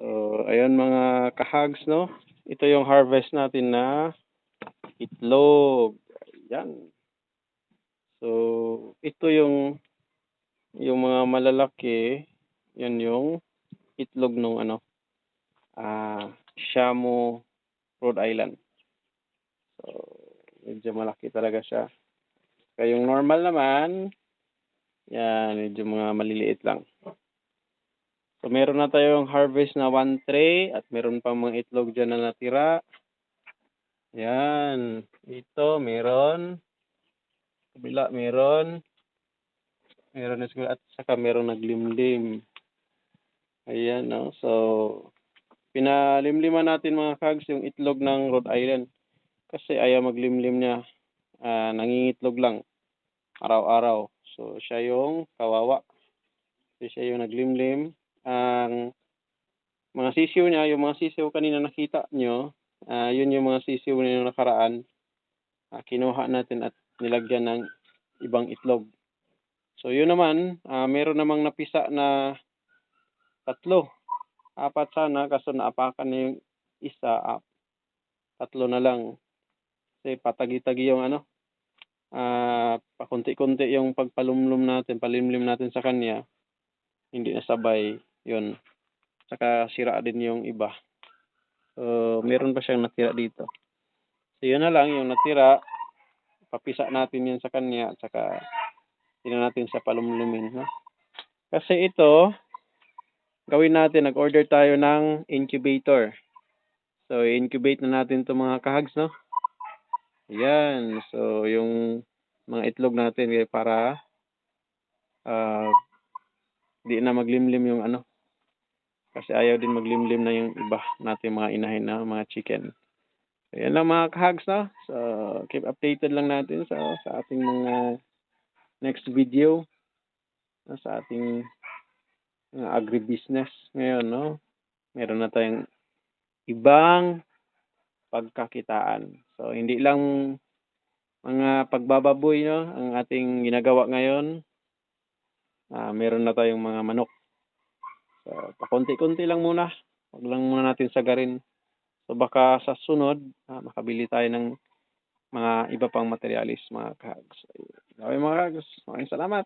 So, ayun mga kahags, no? Ito yung harvest natin na itlog. Ayan. So, ito yung yung mga malalaki, yan yung itlog nung ano, ah, Shamu, Rhode Island. So, medyo malaki talaga siya. Kaya yung normal naman, yan, medyo mga maliliit lang. So, meron na tayong harvest na one tray at meron pa mga itlog dyan na natira. Yan. Ito, meron. Kabila, meron. Meron na siguro. At saka meron naglimlim. Ayan, no? So, pinalimliman natin mga kags yung itlog ng Rhode Island. Kasi ayaw maglimlim niya. Ah, nangingitlog lang. Araw-araw. So, siya yung kawawa. So, siya yung naglimlim. Ang mga sisiw niya, yung mga sisiw kanina nakita nyo, ah yun yung mga sisiw na nakaraan. Ah, kinuha natin at nilagyan ng ibang itlog. So, yun naman, ah meron namang napisa na tatlo. Apat sana, kaso naapakan na yung isa. Ah, tatlo na lang. Kasi patagi-tagi yung ano, ah pakunti-kunti yung pagpalumlum natin, palimlim natin sa kanya. Hindi na sabay. Yun. Saka sira din yung iba. So, meron pa siyang natira dito. So, yun na lang, yung natira, papisa natin yan sa kanya, saka tingnan natin sa palumlumin. No? Kasi ito, gawin natin, nag-order tayo ng incubator. So, incubate na natin itong mga kahags, no? Ayan. So, yung mga itlog natin eh, para ah di na maglimlim yung ano. Kasi ayaw din maglimlim na yung iba natin mga inahin na mga chicken. So, yan lang mga kahags, no? So, keep updated lang natin sa, sa ating mga next video no? sa ating uh, agribusiness ngayon, no? Meron na tayong ibang pagkakitaan. So, hindi lang mga pagbababoy, no? Ang ating ginagawa ngayon. Ah, meron na tayong mga manok. So, pakunti-kunti lang muna. Huwag lang muna natin sagarin. So, baka sa sunod, ah, makabili tayo ng mga iba pang materialis, mga kahags. Okay, mga kahags. Maraming salamat.